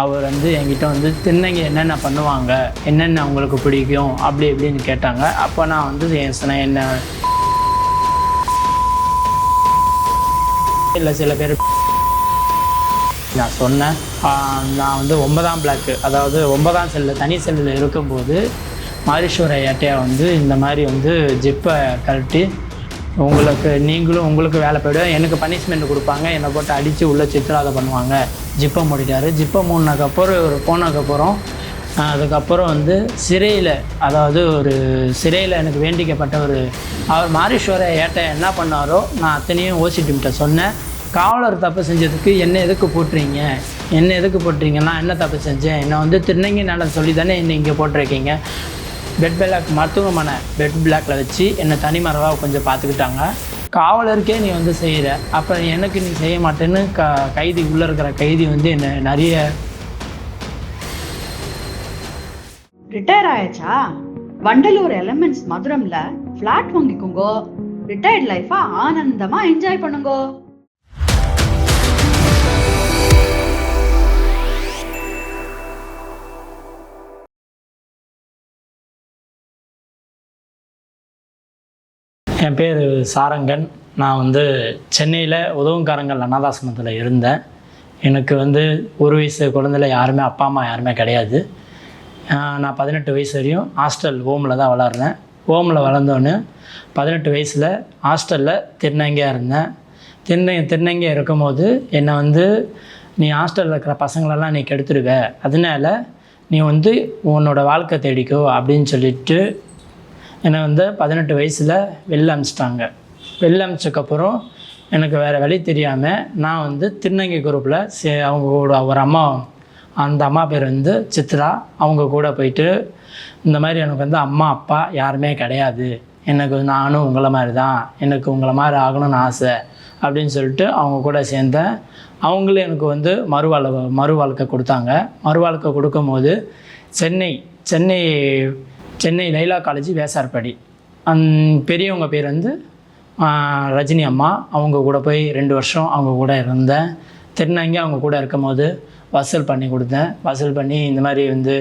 அவர் வந்து என்கிட்ட வந்து திண்ணங்க என்னென்ன பண்ணுவாங்க? என்னென்ன அவங்களுக்கு பிடிக்கும்? அப்படி இப்படின்னு கேட்டாங்க. அப்போ நான் வந்து என் சொன்னேன் என்ன? இல்லை சில பேர் நான் சொன்னேன். நான் வந்து ஒன்பதாம் பிளாக்கு அதாவது ஒன்பதாம் செல்லில் தனி செல்லில் இருக்கும்போது மாரீஸ்வர ஏட்டையா வந்து இந்த மாதிரி வந்து ஜிப்பை கழட்டி உங்களுக்கு நீங்களும் உங்களுக்கு வேலை போய்டும். எனக்கு பனிஷ்மெண்ட் கொடுப்பாங்க. என்னை போட்டு அடித்து உள்ள சித்திராத பண்ணுவாங்க. ஜிப்பை மூடிட்டாரு ஜிப்பை மூடினதுக்கப்புறம் இவர் போனதுக்கப்புறம் அதுக்கப்புறம் வந்து சிறையில் அதாவது ஒரு சிறையில் எனக்கு வேண்டிக்கப்பட்ட ஒரு அவர் மாரீஸ்வர ஏட்டை என்ன பண்ணாரோ நான் அத்தனையும் ஓசிட்டுக்கிட்ட சொன்னேன். காவலர் தப்பு செஞ்சதுக்கு என்ன எதுக்கு போட்டுறீங்க? என்ன எதுக்கு போட்டுறீங்க? நான் என்ன தப்பு செஞ்சேன்? என்னை வந்து திருநங்கை நல்ல சொல்லி தானே என்னை இங்கே போட்டிருக்கீங்க? பெட் பிளாக் மருத்துவமனை பெட் பிளாக்ல வச்சு என்னை தனிமரவாக கொஞ்சம் பார்த்துக்கிட்டாங்க. காவலருக்கே நீ வந்து செய்கிற அப்போ எனக்கு நீ செய்ய மாட்டேன்னு க கைதி உள்ளே இருக்கிற கைதி வந்து என்னை நிறைய ரிட்டையர் ஆயாச்சா? வண்டலூர் எலமெண்ட்ஸ் மதுரம்ல ஃப்ளாட் வாங்கிக்கோங்கோ. ரிட்டையர்ட் லைஃபா ஆனந்தமா என்ஜாய் பண்ணுங்கோ. என் பேர் சாரங்கன். நான் வந்து சென்னையில் உதவுங்காரங்கள் அனாதாசிரமத்தில் இருந்தேன். எனக்கு வந்து ஒரு வயசு குழந்தைல யாருமே அப்பா அம்மா யாருமே கிடையாது. நான் பதினெட்டு வயசு வரையும் ஹாஸ்டல் ஹோமில் தான் வளர்ந்தேன் ஹோமில் வளர்ந்தோன்னே பதினெட்டு வயசில் ஹாஸ்டலில் திருநங்கையாக இருந்தேன். திருநங்கை திருநங்கையாக இருக்கும்போது என்னை வந்து நீ ஹாஸ்டலில் இருக்கிற பசங்களெல்லாம் நீ கெடுத்துடுவ. அதனால நீ வந்து உன்னோட வாழ்க்கை தேடிக்கோ அப்படின்னு சொல்லிட்டு என்னை வந்து பதினெட்டு வயசில் வெளில அமிச்சிட்டாங்க. வெளில அமிச்சக்கப்புறம் எனக்கு வேறு வழி தெரியாமல் நான் வந்து திருநங்கை குரூப்பில் சே அவங்க கூட ஒரு அம்மா அந்த அம்மா பேர் வந்து சித்ரா. அவங்க கூட போயிட்டு இந்த மாதிரி எனக்கு வந்து அம்மா அப்பா யாருமே கிடையாது. எனக்கு நானும் உங்களை மாதிரி தான் எனக்கு உங்களை மாதிரி ஆகணும்னு ஆசை அப்படின்னு சொல்லிட்டு அவங்க கூட சேர்ந்தேன் அவங்களும் எனக்கு வந்து மறுவாழ் மறு வாழ்க்கை கொடுத்தாங்க. மறு வாழ்க்கை கொடுக்கும்போது சென்னை சென்னை சென்னை லைலா காலேஜ் வேசார்படி. அந் பெரியவங்க பேர் வந்து ரஜினி அம்மா. அவங்க கூட போய் ரெண்டு வருஷம் அவங்க கூட இருந்தேன். திருநங்கி அவங்க கூட இருக்கும்போது வசூல் பண்ணி கொடுத்தேன். வசூல் பண்ணி இந்த மாதிரி வந்து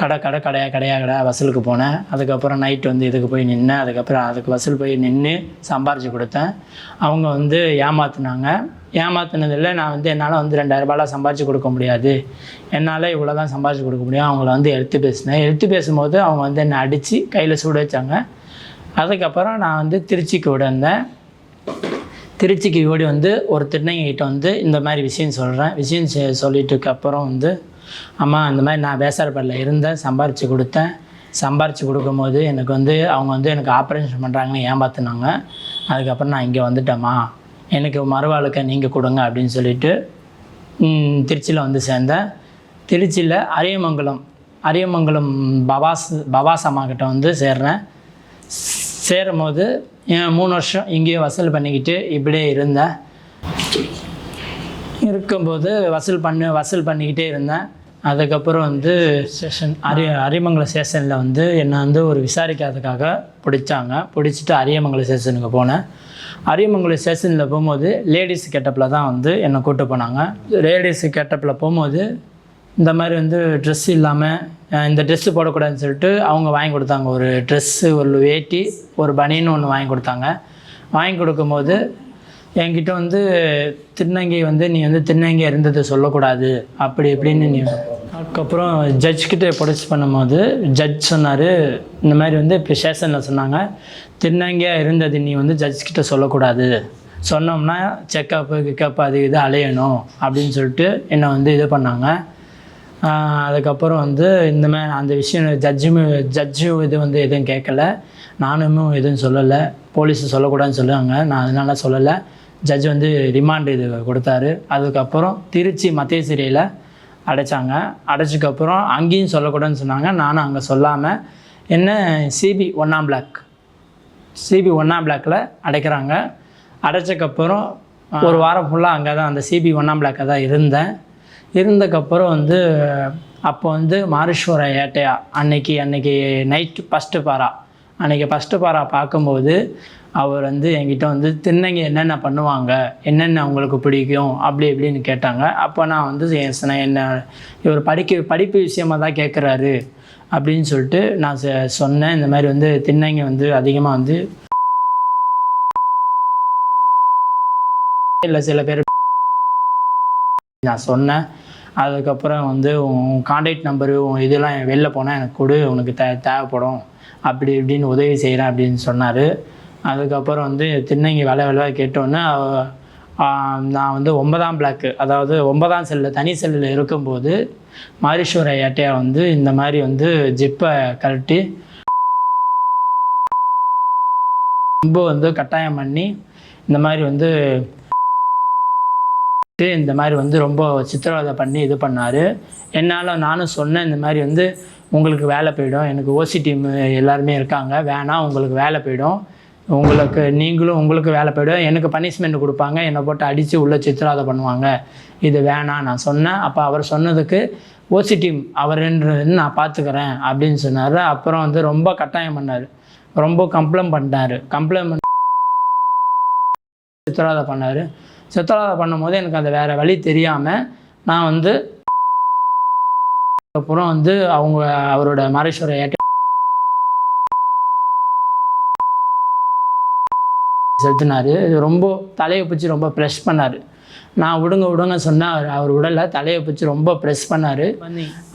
கடை கடை கடையா கடையா கடை வசூலுக்கு போனேன். அதுக்கப்புறம் நைட் வந்து இதுக்கு போய் நின்னேன். அதுக்கப்புறம் அதுக்கு வசூல் போய் நின்று சம்பாரித்து கொடுத்தேன். அவங்க வந்து ஏமாத்துனாங்க. ஏமாத்தினதில் நான் வந்து என்னால் வந்து ரெண்டாயிரரூபாலாம் சம்பாரித்து கொடுக்க முடியாது. என்னால் இவ்வளோ தான் சம்பாரித்து கொடுக்க முடியும். அவங்கள வந்து எடுத்து பேசினேன். எடுத்து பேசும்போது அவங்க வந்து என்னை அடித்து கையில் சூட வச்சாங்க. அதுக்கப்புறம் நான் வந்து திருச்சிக்கு விட இருந்தேன் திருச்சிக்கு ஓடி வந்து ஒரு திருநங்கைகிட்ட வந்து இந்த மாதிரி விஷயம் சொல்கிறேன் விஷயம் செ- சொல்லிட்டுக்கு அப்புறம் வந்து அம்மா இந்த மாதிரி நான் வேசாரப்படல இருந்தேன் சம்பாரித்து கொடுத்தேன். சம்பாரித்து கொடுக்கும்போது எனக்கு வந்து அவங்க வந்து எனக்கு ஆப்ரேஷன் பண்ணுறாங்கன்னு ஏமாத்துனாங்க. அதுக்கப்புறம் நான் இங்கே வந்துட்டேம்மா. எனக்கு மறுவாழ்க்கை நீங்கள் கொடுங்க அப்படின்னு சொல்லிட்டு திருச்சியில் வந்து சேர்ந்தேன். திருச்சியில் அரியமங்கலம் அரியமங்கலம் பவாஸ் பவாஸ் அம்மா கிட்ட வந்து சேர்றேன். சேரும் போது என் மூணு வருஷம் இங்கேயே வசூல் பண்ணிக்கிட்டு இப்படியே இருந்தேன். இருக்கும்போது வசூல் பண்ணி வசூல் பண்ணிக்கிட்டே இருந்தேன். அதுக்கப்புறம் வந்து ஸ்டேஷன் அரிய அரியமங்கலம் ஸ்டேஷனில் வந்து என்னை வந்து ஒரு விசாரிக்காததுக்காக பிடிச்சாங்க. பிடிச்சிட்டு அரியமங்கலம் ஸ்டேஷனுக்கு போனேன். அரியமங்கலம் ஸ்டேஷனில் போகும்போது லேடிஸ் கெட்டப்பில் தான் வந்து என்னை கூட்டு போனாங்க. லேடிஸ் கெட்டப்பில் போகும்போது இந்த மாதிரி வந்து ட்ரெஸ் இல்லாமல் இந்த ட்ரெஸ்ஸு போடக்கூடாதுன்னு சொல்லிட்டு அவங்க வாங்கி கொடுத்தாங்க. ஒரு ட்ரெஸ்ஸு ஒரு வேட்டி ஒரு பனின்னு ஒன்று வாங்கி கொடுத்தாங்க. வாங்கி கொடுக்கும்போது என்கிட்ட வந்து திருநங்கை வந்து நீ வந்து திருநங்கை இருந்ததை சொல்லக்கூடாது. அப்படி இப்படின்னு நீ அதுக்கப்புறம் ஜட்ஜ்கிட்ட ப்ரொடியூஸ் பண்ணும்போது ஜட்ஜ் சொன்னார் இந்த மாதிரி வந்து இப்போ ஸ்டேஷனில் சொன்னாங்க திருநங்கையாக இருந்தது நீ வந்து ஜட்ஜ்கிட்ட சொல்லக்கூடாது. சொன்னோம்னா செக்கப்பு கிக்கப் அது இது அலையணும். அப்படின்னு சொல்லிட்டு என்னை வந்து இது பண்ணாங்க. அதுக்கப்புறம் வந்து இந்த மாதிரி அந்த விஷயம் ஜட்ஜுமே ஜட்ஜும் இது வந்து எதுவும் கேட்கல. நானுமே எதுவும் சொல்லலை. போலீஸ் சொல்லக்கூடாதுன்னு சொல்லுவாங்க. நான் அதனால சொல்லலை. ஜட்ஜ் வந்து ரிமாண்ட் இது கொடுத்தாரு. அதுக்கப்புறம் திருச்சி மத்திய சிறையில் அடைச்சாங்க. அடைச்சதுக்கப்புறம் அங்கேயும் சொல்லக்கூடாதுன்னு சொன்னாங்க. நானும் அங்கே சொல்லாமல் என்ன சிபி ஒன்றாம் பிளாக் சிபி ஒன்றாம் பிளாக்கில் அடைக்கிறாங்க. அடைச்சக்கப்புறம் ஒரு வாரம் ஃபுல்லாக அங்கே தான் அந்த சிபி ஒன்றாம் பிளாக்கில் தான் இருந்தேன். இருந்தக்கப்புறம் வந்து அப்போ வந்து மாரீஸ்வர ஏட்டையா அன்னைக்கு அன்னைக்கு நைட்டு ஃபஸ்ட்டு பாரா. அன்னைக்கு ஃபஸ்ட்டு பாரா பார்க்கும்போது அவர் வந்து என்கிட்ட வந்து தின்னங்க என்னென்ன பண்ணுவாங்க? என்னென்ன உங்களுக்கு பிடிக்கும்? அப்படி இப்படின்னு கேட்டாங்க. அப்போ நான் வந்து என் என்ன இவர் படிக்க படிப்பு விஷயமா தான் கேட்குறாரு அப்படின்னு சொல்லிட்டு நான் சொன்னேன். இந்த மாதிரி வந்து தின்னங்க வந்து அதிகமாக வந்து இல்லை சில பேர் நான் சொன்னேன். அதுக்கப்புறம் வந்து உன் காண்டாக்ட் நம்பரு உன் இதெல்லாம் வெளில போனால் எனக்கு கொடு உனக்கு தே தேவைப்படும். அப்படி இப்படின்னு உதவி செய்கிறேன் அப்படின்னு சொன்னார். அதுக்கப்புறம் வந்து திண்ணங்கி வேலை வேலை கேட்டோன்னே நான் வந்து ஒன்பதாம் பிளாக்கு அதாவது ஒன்பதாம் செல்லில் தனி செல்லில் இருக்கும்போது மாரீஸ்வர ஏட்டையா வந்து இந்த மாதிரி வந்து ஜிப்பை கழட்டி ரொம்ப வந்து கட்டாயம் பண்ணி இந்த மாதிரி வந்து இந்த மாதிரி வந்து ரொம்ப சித்திரவதை பண்ணி இது பண்ணார். என்னால் நானும் சொன்னேன் இந்த மாதிரி வந்து உங்களுக்கு வேலை போயிடும். எனக்கு ஓசி டீம் எல்லாருமே இருக்காங்க. வேணாம் உங்களுக்கு வேலை போயிடும். உங்களுக்கு நீங்களும் உங்களுக்கு வேலை போயிடும். எனக்கு பனிஷ்மெண்ட் கொடுப்பாங்க. என்னை போட்டு அடித்து உள்ளே சித்திரவதை பண்ணுவாங்க. இது வேணாம் நான் சொன்னேன். அப்போ அவர் சொன்னதுக்கு ஓசி டீம் அவருன்றது நான் பார்த்துக்கிறேன் அப்படின்னு சொன்னார். அப்புறம் வந்து ரொம்ப கட்டாயம் பண்ணார். ரொம்ப கம்ப்ளைண்ட் பண்ணிட்டார். கம்ப்ளைண்ட் பண்ண சித்திராதை பண்ணார். சித்திரவதை பண்ணும்போது எனக்கு அந்த வேறு வழி தெரியாமல் நான் வந்து அப்புறம் வந்து அவங்க அவரோட மாரேஸ்வர ஏட்ட செலுத்தினார் ரொம்ப தலையை பிடிச்சி ரொம்ப ப்ரெஸ் பண்ணார். நான் விடுங்க விடுங்க சொன்னேன் அவர் அவர் உடலை தலையை பிடிச்சி ரொம்ப ப்ரெஸ் பண்ணார்.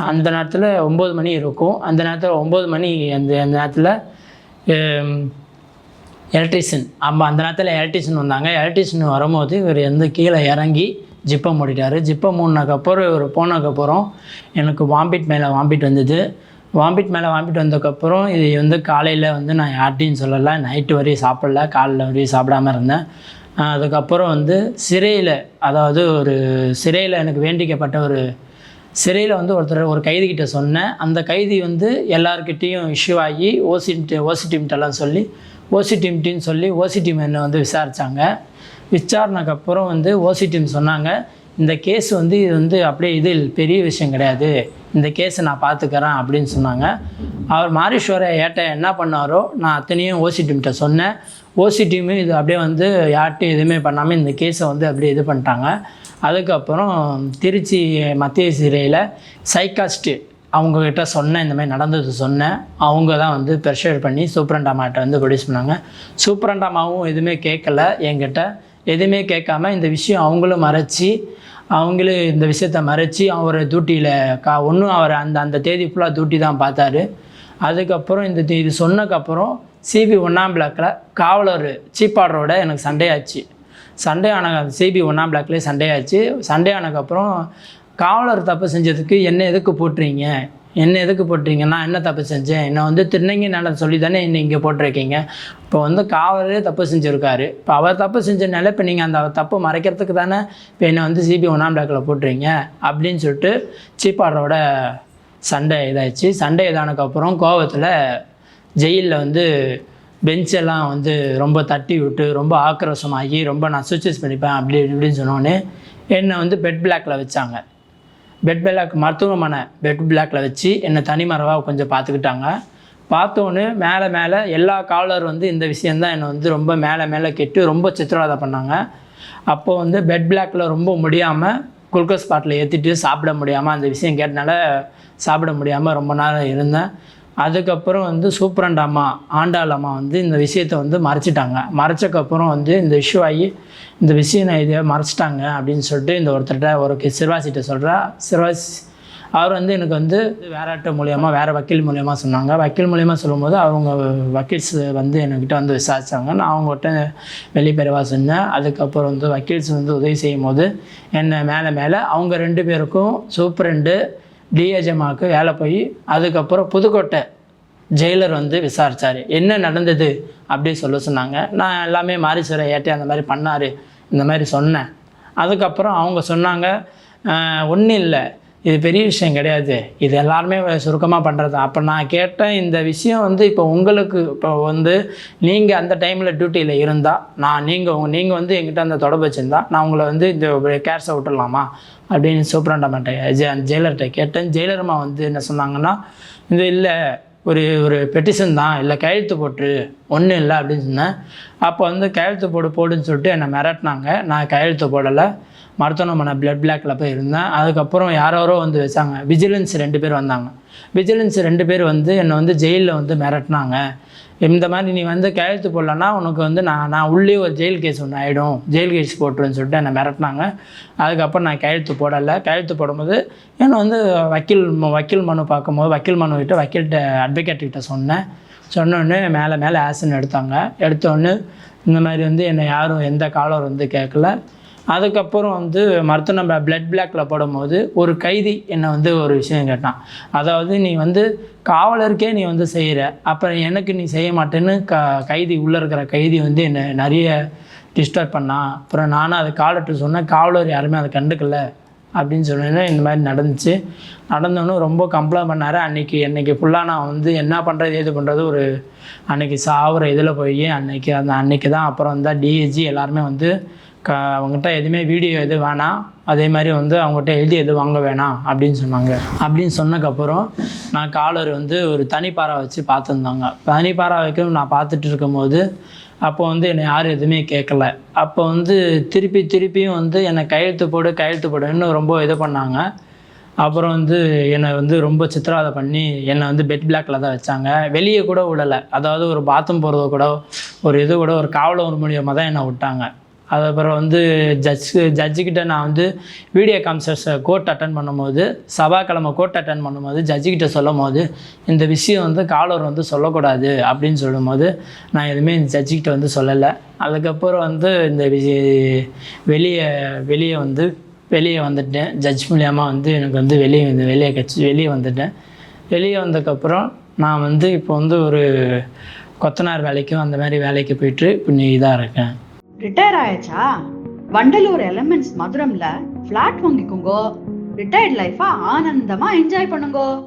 அந்த நேரத்தில் ஒம்பது மணி இருக்கும். அந்த நேரத்தில் ஒம்பது மணி அந்த அந்த நேரத்தில் எலக்ட்ரிஷியன் அப்போ அந்த நேரத்தில் எலக்ட்ரிஷியன் வந்தாங்க. எலக்ட்ரிஷியன் வரும்போது இவர் வந்து கீழே இறங்கி ஜிப்பை மூடிட்டார் ஜிப்பை மூடினக்கப்புறம் இவர் போனதுக்கப்புறம் எனக்கு வாம்பிட் மேலே வாம்பிட் வந்தது. வாம்பிட் மேலே வாம்பிட் வந்ததுக்கப்புறம் இது வந்து காலையில் வந்து நான் யார்ட்டையும் சொல்லலை. நைட்டு வரையும் சாப்பிடல. காலைல வரையும் சாப்பிடாம இருந்தேன். அதுக்கப்புறம் வந்து சிறையில் அதாவது ஒரு சிறையில் எனக்கு வேண்டிக்கப்பட்ட ஒரு சிறையில் வந்து ஒருத்தர் ஒரு கைதிக்கிட்ட சொன்னேன். அந்த கைதி வந்து எல்லாருக்கிட்டேயும் இஷ்யூ ஆகி ஓசி ஓசி டீம்கிட்டலாம் சொல்லி ஓசி டீம்ட்டின்னு சொல்லி ஓசி டீம் என்னை வந்து விசாரித்தாங்க விசாரணைக்கப்புறம் வந்து ஓசி டீம் சொன்னாங்க இந்த கேஸ் வந்து இது வந்து அப்படியே இது பெரிய விஷயம் கிடையாது. இந்த கேஸை நான் பார்த்துக்கிறேன் அப்படின்னு சொன்னாங்க. அவர் மாரீஸ்வர ஏட்ட என்ன பண்ணாரோ நான் அத்தனையும் ஓசி டீம்கிட்ட சொன்னேன். ஓசி டீமு இது அப்படியே வந்து யார்கிட்டையும் எதுவுமே பண்ணாமல் இந்த கேஸை வந்து அப்படியே இது பண்ணிட்டாங்க. அதுக்கப்புறம் திருச்சி மத்திய சிறையில் சைக்காஸ்ட்டு அவங்கக்கிட்ட சொன்னேன் இந்த மாதிரி நடந்தது சொன்னேன். அவங்க தான் வந்து ப்ரெஷர் பண்ணி சூப்பரண்டாமாட்ட வந்து ப்ரொடியூஸ் பண்ணாங்க. சூப்பரண்டாமாவும் எதுவுமே கேட்கல என்கிட்ட எதுவுமே கேட்காம இந்த விஷயம் அவங்களும் மறைச்சி அவங்களும் இந்த விஷயத்த மறைச்சி அவர் டியூட்டியில் கா ஒன்றும் அவர் அந்த அந்த தேதி ஃபுல்லாக டியூட்டி தான் பார்த்தாரு. அதுக்கப்புறம் இந்த இது சொன்னக்கப்புறம் சிபி ஒன்றாம் பிளாக்கில் காவலர் சீப்பாடரோட எனக்கு சண்டையாச்சு. சண்டே ஆன சிபி ஒன்றாம் பிளாக்லேயே சண்டையாச்சு. ஆச்சு சண்டே ஆனதுக்கப்புறம் காவலர் தப்பு செஞ்சதுக்கு என்ன எதுக்கு போட்டுறீங்க? என்ன எதுக்கு போட்டுறீங்க? நான் என்ன தப்பு செஞ்சேன்? என்னை வந்து திருநங்கை நல்ல சொல்லி தானே என்னை இங்கே போட்டிருக்கீங்க? இப்போ வந்து காவலரே தப்பு செஞ்சுருக்காரு. இப்போ அவர் தப்பு செஞ்சனால இப்போ நீங்கள் அந்த தப்பு மறைக்கிறதுக்கு தானே இப்போ என்னை வந்து சிபி ஒன்றாம் பிளாக்கில் போட்டுறீங்க அப்படின்னு சொல்லிட்டு சீப்பாடரோட சண்டை இதாகிடுச்சு சண்டை இதானதுக்கப்புறம் கோவத்தில் ஜெயிலில் வந்து பெஞ்செல்லாம் வந்து ரொம்ப தட்டி விட்டு ரொம்ப ஆக்ரோஷமாகி ரொம்ப நான் சுவிச்சஸ் பண்ணிப்பேன் அப்படி இப்படின்னு சொன்னோன்னே என்னை வந்து பெட் பிளாக்கில் வச்சாங்க. பெட் பிளாக் மருத்துவமனை பெட் பிளாக்கில் வச்சு என்னை தனிமரவாக கொஞ்சம் பார்த்துக்கிட்டாங்க. பார்த்தோன்னே மேலே மேலே எல்லா காவலர் வந்து இந்த விஷயந்தான் என்னை வந்து ரொம்ப மேலே மேலே கெட்டு ரொம்ப சித்திரவதை பண்ணாங்க. அப்போது வந்து பெட் பிளாக்கில் ரொம்ப முடியாமல் குளுக்கோஸ் பாட்டில் ஏற்றிட்டு சாப்பிட முடியாமல் அந்த விஷயம் கேட்டனால சாப்பிட முடியாமல் ரொம்ப நேரம் இருந்தேன். அதுக்கப்புறம் வந்து சூப்பரண்ட் அம்மா ஆண்டாள் அம்மா வந்து இந்த விஷயத்தை வந்து மறைச்சிட்டாங்க. மறைச்சக்கப்புறம் வந்து இந்த இஷ்யூ ஆகி இந்த விஷயம் நான் இதை மறைச்சிட்டாங்க அப்படின்னு சொல்லிட்டு இந்த ஒருத்தர்கிட்ட ஒரு சிறுவாசிட்ட சொல்கிறா சிறுவாசி அவர் வந்து எனக்கு வந்து வேறாட்ட மூலியமாக வேறு வக்கீல் மூலியமாக சொன்னாங்க. வக்கீல் மூலியமாக சொல்லும்போது அவங்க வக்கீல்ஸ் வந்து என்கிட்ட வந்து விசாரித்தாங்க நான் அவங்ககிட்ட வெளிப்பெறவா சொன்னேன். அதுக்கப்புறம் வந்து வக்கீல்ஸ் வந்து உதவி செய்யும் போது என்னை மேலே மேலே அவங்க ரெண்டு பேருக்கும் சூப்பரண்டு டிஏஜமாவுக்கு வேலை போய் அதுக்கப்புறம் புதுக்கோட்டை ஜெயிலர் வந்து விசாரிச்சார். என்ன நடந்தது அப்படி சொல்ல சொன்னாங்க. நான் எல்லாமே மாரீஸ்வர ஏட்டே அந்த மாதிரி பண்ணார் இந்த மாதிரி சொன்னேன். அதுக்கப்புறம் அவங்க சொன்னாங்க ஒன்றும் இல்லை. இது பெரிய விஷயம் கிடையாது. இது எல்லாருமே சுருக்கமாக பண்ணுறது தான் அப்போ நான் கேட்டேன் இந்த விஷயம் வந்து இப்போ உங்களுக்கு இப்போ வந்து நீங்கள் அந்த டைமில் டியூட்டியில் இருந்தால் நான் நீங்கள் நீங்கள் வந்து எங்கிட்ட அந்த தொடர்பு வச்சுருந்தா நான் உங்களை வந்து இந்த கேர்ஸை விட்டுடலாமா அப்படின்னு சூப்பரண்டமெண்ட்டை ஜெ ஜெயிலர்கிட்ட கேட்டேன். ஜெயிலர்மா வந்து என்ன சொன்னாங்கன்னா இது இல்லை ஒரு ஒரு பெட்டிஷன் தான். இல்லை கையெழுத்து போட்டு ஒன்றும் இல்லை அப்படின்னு சொன்னேன். அப்போ வந்து கையெழுத்து போடு போடுன்னு சொல்லிட்டு என்னை மிரட்டினாங்க. நான் கையெழுத்து போடலை. மருத்துவமனை பிளட் பிளாக்ல போய் இருந்தேன். அதுக்கப்புறம் யாரோ வந்து வச்சாங்க. விஜிலன்ஸ் ரெண்டு பேர் வந்தாங்க. விஜிலன்ஸ் ரெண்டு பேர் வந்து என்னை வந்து ஜெயிலில் வந்து மிரட்டினாங்க. இந்த மாதிரி நீ வந்து கையெழுத்து போடலன்னா உனக்கு வந்து நான் நான் உள்ளே ஒரு ஜெயில் கேஸ் ஒன்று ஆகிடும் ஜெயில் கேஸ் போட்டுருன்னு சொல்லிட்டு என்னை மிரட்டினாங்க. அதுக்கப்புறம் நான் கையெழுத்து போடலை. கையெழுத்து போடும்போது என்னை வந்து வக்கீல் ம- வக்கீல் மனு பார்க்கும்போது வக்கீல் மனு கிட்ட வக்கீல்கிட்ட அட்வொகேட் கிட்ட சொன்னேன். சொன்னோடனே மேலே மேலே ஆசன் எடுத்தாங்க. எடுத்தோடனே இந்த மாதிரி வந்து என்னை யாரும் எந்த காலர் வந்து கேட்கல. அதுக்கப்புறம் வந்து மருத்துவ நம்ம பிளட் பிளாக்ல போடும்போது ஒரு கைதி என்னை வந்து ஒரு விஷயம் கேட்டான். அதாவது நீ வந்து காவலருக்கே நீ வந்து செய்கிற அப்புறம் எனக்கு நீ செய்ய மாட்டேன்னு க கைதி உள்ளே இருக்கிற கைதி வந்து என்னை நிறைய டிஸ்டர்ப் பண்ணான் அப்புறம் நானும் அது காலட்டு சொன்னேன் காவலர் யாருமே அதை கண்டுக்கல. அப்படின்னு சொன்னேன்னா இந்த மாதிரி நடந்துச்சு. நடந்தோன்னு ரொம்ப கம்ப்ளைண்ட் பண்ணார். அன்றைக்கி அன்றைக்கி ஃபுல்லாக நான் வந்து என்ன பண்ணுறது ஏது பண்ணுறது ஒரு அன்றைக்கி சாவுற இதில் போய் அன்னைக்கு அந்த அன்றைக்கி தான் அப்புறம் வந்தால் டிஏஜி எல்லாருமே வந்து க அவங்ககிட்ட எதுவுமே வீடியோ எதுவும் வேணாம். அதே மாதிரி வந்து அவங்ககிட்ட எழுதி எதுவும் வாங்க வேணாம் அப்படின்னு சொன்னாங்க. அப்படின்னு சொன்னதுக்கப்புறம் நான் காலர் வந்து ஒரு தனிப்பாறை வச்சு பார்த்துருந்தாங்க. தனிப்பாறை வைக்கும் நான் பார்த்துட்டு இருக்கும்போது அப்போ வந்து என்னை யாரும் எதுவுமே கேட்கல. அப்போ வந்து திருப்பி திருப்பியும் வந்து என்னை கையெழுத்து போடு கையெழுத்து போடுன்னு ரொம்ப இது பண்ணாங்க. அப்புறம் வந்து என்னை வந்து ரொம்ப சித்திரவதை பண்ணி என்னை வந்து பெட் பிளாக்ல தான் வச்சாங்க. வெளியே கூட விடலை. அதாவது ஒரு பாத்ரூம் போகிறத கூட ஒரு இது கூட ஒரு காவலர் மூலியமாக தான் என்னை விட்டாங்க. அதுக்கப்புறம் வந்து ஜட்ஜு ஜட்ஜுக்கிட்ட நான் வந்து வீடியோ கான்சர்ஸ் கோர்ட் அட்டன் பண்ணும்போது சபாக்கிழமை கோர்ட் அட்டன் பண்ணும்போது ஜட்ஜுக்கிட்ட சொல்லும் போது இந்த விஷயம் வந்து காலர் வந்து சொல்லக்கூடாது அப்படின்னு சொல்லும்போது நான் எதுவுமே இந்த ஜட்ஜுக்கிட்ட வந்து சொல்லலை. அதுக்கப்புறம் வந்து இந்த விஷய வெளியே வெளியே வந்து வெளியே வந்துட்டேன். ஜட்ஜ் மூலியமாக வந்து எனக்கு வந்து வெளியே வந்து வெளியே கட்சி வெளியே வந்துட்டேன். வெளியே வந்ததுக்கப்புறம் நான் வந்து இப்போ வந்து ஒரு கொத்தனார் வேலைக்கும் அந்த மாதிரி வேலைக்கு போயிட்டு இப்போ நீ இதாக இருக்கேன். ரிட்டையர் ஆயாச்சா? வண்டலூர் எலமெண்ட்ஸ் மதுரம்ல ஃபிளாட் வாங்கிக்கோங்க. ரிட்டையர்ட் லைஃபா ஆனந்தமா என்ஜாய் பண்ணுங்க.